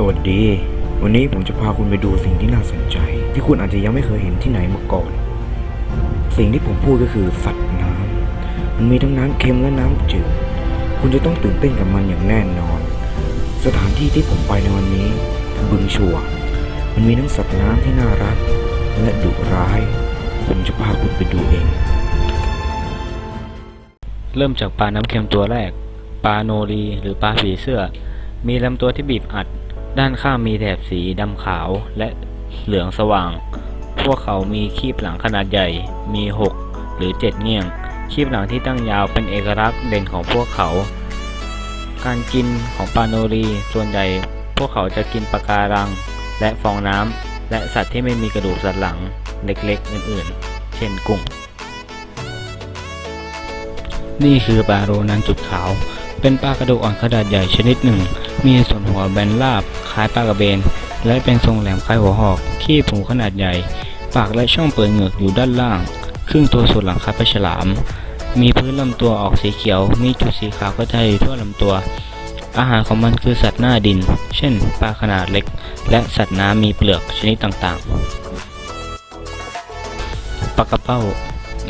สวัสดี วันนี้ผมจะพาคุณไปดูสิ่งที่น่าสนใจ ที่คุณอาจจะยังไม่เคยเห็นที่ไหนมาก่อน สิ่งที่ผมพูดก็คือสัตว์น้ำมันมีทั้งน้ำเค็มและน้ำจืด คุณจะต้องตื่นเต้นกับมันอย่างแน่นอน สถานที่ที่ผมไปในวันนี้คือบึงชัว มันมีทั้งสัตว์น้ำที่น่ารัก และดุร้าย ผมจะพาคุณไปดูเอง เริ่มจากปลาน้ำเค็มตัวแรก ปลาโนรีหรือปลาผีเสื้อมีลำตัวที่บีบอัด ด้านข้างมีแถบสีดำขาวและเหลืองสว่าง พวกเขามีคีบหลังขนาดใหญ่ มี 6 หรือ 7 เงี่ยง คีบหลังที่ตั้งยาวเป็นเอกลักษณ์เด่นของพวกเขา การกินของปลาโนรี ส่วนใหญ่พวกเขาจะกินปะการัง และฟองน้ำ และสัตว์ที่ไม่มีกระดูกสันหลังเล็กๆ อื่นๆ เช่นกุ้ง นี่คือปลาโรนันจุดขาว เป็นปลากระดูกอ่อนขนาดใหญ่ชนิดหนึ่ง มีส่วนหัวแบนราบ ล้ายปลากระเบน และเป็นทรงแหลมคล้ายหัวหอก ขี้หูขนาดใหญ่ ปากและช่องเปิดเหงือกอยู่ด้านล่าง ครึ่งตัวส่วนหลังคล้ายปลาฉลาม มีพื้นลำตัวออกสีเขียว มีจุดสีขาวกระจายอยู่ทั่วลำตัว อาหารของมันคือสัตว์หน้าดิน เช่น ปลาขนาดเล็ก และสัตว์น้ำมีเปลือกชนิดต่างๆ ปลากระเป้า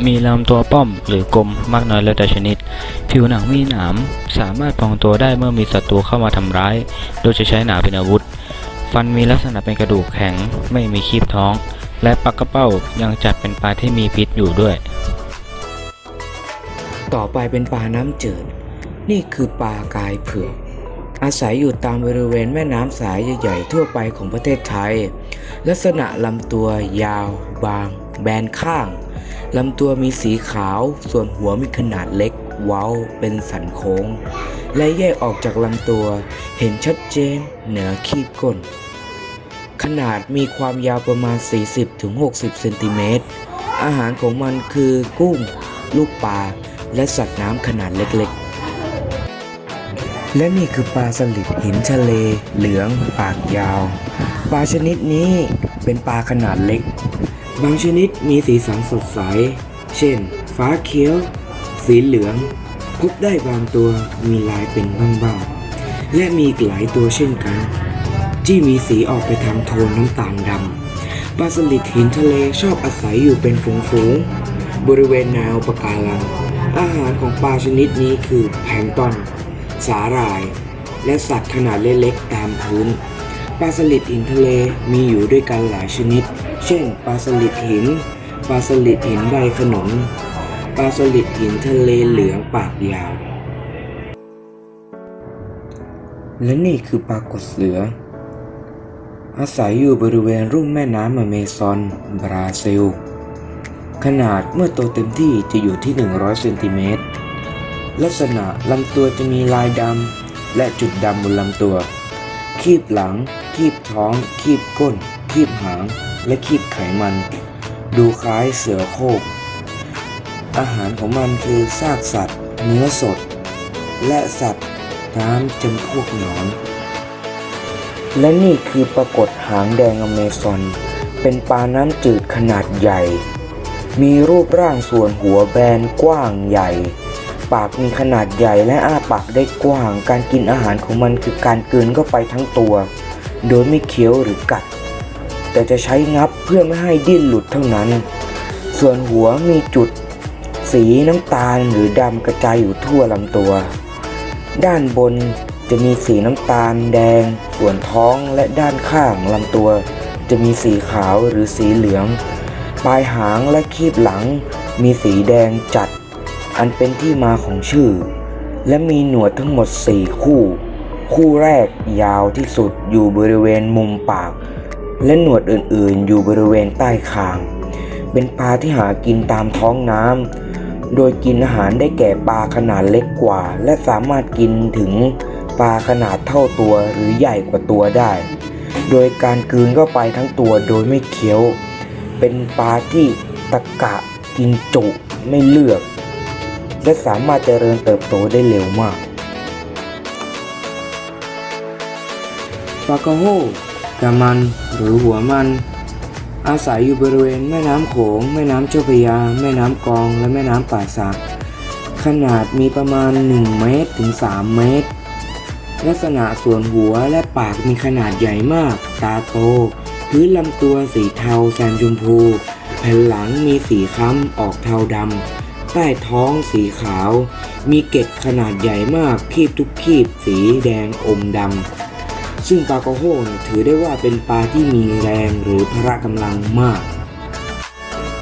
มีลำตัวป้อมหรือกลมมากน้อยแล้วแต่ชนิด ผิวหนังมีหนามสามารถพองตัวได้เมื่อมีศัตรูเข้ามาทำร้าย โดยจะใช้หนามเป็นอาวุธ ฟันมีลักษณะเป็นกระดูกแข็งไม่มีคีบท้อง และปลากระเป้ายังจัดเป็นปลาที่มีพิษอยู่ด้วย ต่อไปเป็นปลาน้ำจืด นี่คือปลากายเผือกอาศัยอยู่ตามบริเวณแม่น้ำสายใหญ่ๆทั่วไปของประเทศไทย ลักษณะลำตัวยาว บาง แบนข้าง ลำตัวมีสีขาว ส่วนหัวมีขนาดเล็ก เว้าเป็นสันโค้ง และแยกออกจากลำตัว เห็นชัดเจนเหนือคีบก้น ขนาดมีความยาวประมาณ 40-60 เซนติเมตร อาหารของมันคือกุ้ง ลูกปลา และสัตว์น้ำขนาดเล็กๆ และนี่คือปลาสลิดหินทะเล เหลือง ปากยาว ปลาชนิดนี้เป็นปลาขนาดเล็ก บางชนิดมีสีสันสดใส เช่น ฟ้าเขียว สีเหลือง พบได้บางตัวมีลายเป็นบ้างๆ และมีหลายตัวเช่นกัน ที่มีสีออกไปทางโทนน้ำตาลดำปลาสลิดหินทะเลชอบอาศัยอยู่เป็นฝูงๆ บริเวณแนวปะการัง อาหารของปลาชนิดนี้คือแพงตอน สาหร่าย และสัตว์ขนาดเล็กๆตามพื้น ปลาสลิดหินทะเลมีอยู่ด้วยกันหลายชนิด เช่น ปลาสลิดหิน ปลาสลิดหินใบขนุนปลาสลิดหินทะเลเหลืองปากยาว และนี่คือปลากดเสือ อาศัยอยู่บริเวณรุ่มแม่น้ำอเมซอน บราซิล ขนาดเมื่อโตเต็มที่จะอยู่ที่ 100 เซนติเมตร ลักษณะลำตัวจะมีลายดำและจุดดำบนลำตัว คีบหลัง คีบท้อง คีบก้น คีบหางและคีบไขมัน ดูคล้ายเสือโคร่งอาหารของมันคือซากสัตว์ เนื้อสด และสัตว์น้ำจำพวกหนอน และนี่คือปรากฏหางแดงอเมซอน เป็นปลาน้ำจืดขนาดใหญ่ มีรูปร่างส่วนหัวแบนกว้างใหญ่ ปากมีขนาดใหญ่และอ้าปากได้กว้าง การกินอาหารของมันคือการกลืนเข้าไปทั้งตัว โดยไม่เคี้ยวหรือกัด แต่จะใช้งับเพื่อไม่ให้ดิ้นหลุดเท่านั้น ส่วนหัวมีจุด สีน้ำตาลหรือดำกระจายอยู่ทั่วลำตัว ด้านบนจะมีสีน้ำตาลแดง ส่วนท้องและด้านข้างลำตัว จะมีสีขาวหรือสีเหลือง ปลายหางและคีบหลัง มีสีแดงจัด อันเป็นที่มาของชื่อ และมีหนวดทั้งหมด 4 คู่ คู่แรกยาวที่สุดอยู่บริเวณมุมปาก และหนวดอื่นๆ อยู่บริเวณใต้คาง เป็นปลาที่หากินตามท้องน้ำ โดยกินอาหารได้แก่ปลาขนาดเล็กกว่า และสามารถกินถึงปลาขนาดเท่าตัวหรือใหญ่กว่าตัวได้ โดยการกลืนเข้าไปทั้งตัวโดยไม่เคี้ยว เป็นปลาที่ตะกะกินจุไม่เลือก และสามารถเจริญเติบโตได้เร็วมากปลากระโฮกระมัน หรือหัวมัน อาศัยอยู่บริเวณแม่น้ำโขง แม่น้ำเจ้าพระยา แม่น้ำกอง และแม่น้ำป่าสัก ขนาดมีประมาณ 1 เมตรถึง 3 เมตร ลักษณะส่วนหัวและปากมีขนาดใหญ่มาก ตาโต พื้นลำตัวสีเทาแซมชมพูแผ่นหลังมีสีค้ำออกเทาดำ ใต้ท้องสีขาว มีเกล็ดขนาดใหญ่มาก คีบทุกคีบสีแดงอมดำ ซึ่งปลากระโฮงถือได้ว่าเป็นปลาที่มีแรงหรือพละกำลังมาก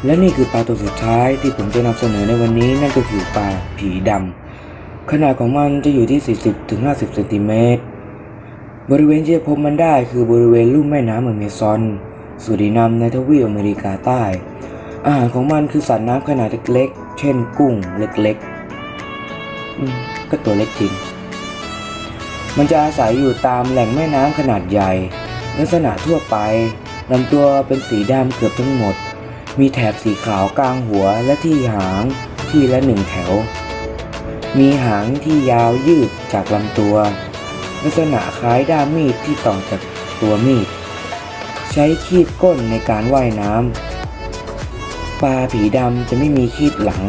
และนี่คือปลาตัวสุดท้ายที่ผมจะนำเสนอในวันนี้นั่นก็คือปลาผีดำขนาดของมันจะอยู่ที่ 40-50เซนติเมตรบริเวณที่จะพบมันได้คือบริเวณลุ่มแม่น้ำอเมซอนสุรินัมในทวีปอเมริกาใต้ อาหารของมันคือสัตว์น้ำขนาดเล็กๆ เช่นกุ้งเล็กๆก็ตัวเล็กจริง มันจะอาศัยอยู่ตามแหล่งแม่น้ำขนาดใหญ่ ลักษณะทั่วไปลำตัวเป็นสีดำเกือบทั้งหมด มีแถบสีขาวกลางหัวและที่หางที่ละหนึ่งแถว มีหางที่ยาวยืดจากลำตัว ลักษณะคล้ายด้ามมีดที่ต่อจากตัวมีด ใช้คีบก้นในการว่ายน้ำปลาผีดำจะไม่มีคีบหลัง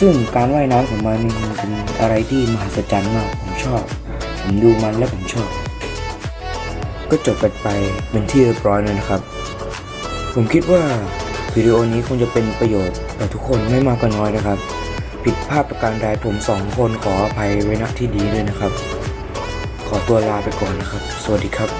ซึ่งการว่ายน้ำของมันมันเป็นอะไรที่มหัศจรรย์มาก ชอบ ผมดูมันแล้วผมชอบ ก็จบกันไปเป็นที่เรียบร้อยแล้วนะครับ ผมคิดว่าวิดีโอนี้คงจะเป็นประโยชน์ต่อทุกคนไม่มากก็น้อยนะครับ ผิดพลาดประการใดผมสองคนขออภัยไว้ณที่ดีด้วยนะครับ ขอตัวลาไปก่อนนะครับ สวัสดีครับ